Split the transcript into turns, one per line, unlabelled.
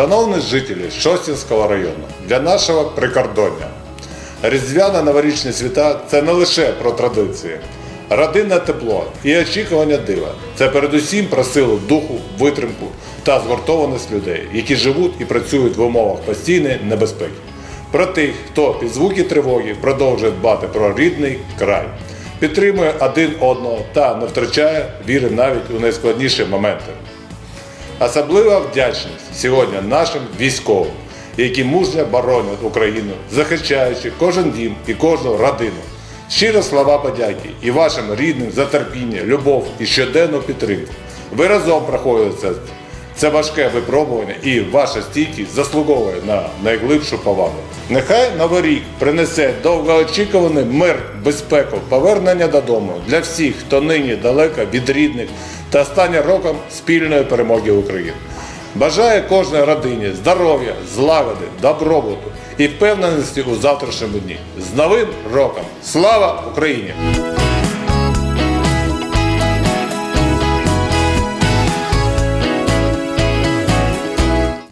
Шановні жителі Шостінського району, для нашого прикордоння. Різдвяна новорічні свята це не лише про традиції, родинне тепло і очікування дива. Це передусім про силу духу, витримку та згуртованість людей, які живуть і працюють в умовах постійної небезпеки. Про тих, хто під звуки тривоги продовжує дбати про рідний край, підтримує один одного та не втрачає віри навіть у найскладніші моменти. Особлива вдячність сьогодні нашим військовим, які мужньо боронять Україну, захищаючи кожен дім і кожну родину. Щиро слова подяки і вашим рідним за терпіння, любов і щоденну підтримку. Ви разом проходите. Це важке випробування і ваша стійкість заслуговує на найглибшу повагу. Нехай новий рік принесе довгоочікуваний мир, безпеку, повернення додому для всіх, хто нині далеко від рідних та стане роком спільної перемоги України. Бажаю кожній родині здоров'я, злагоди, добробуту і впевненості у завтрашньому дні. З Новим роком! Слава Україні!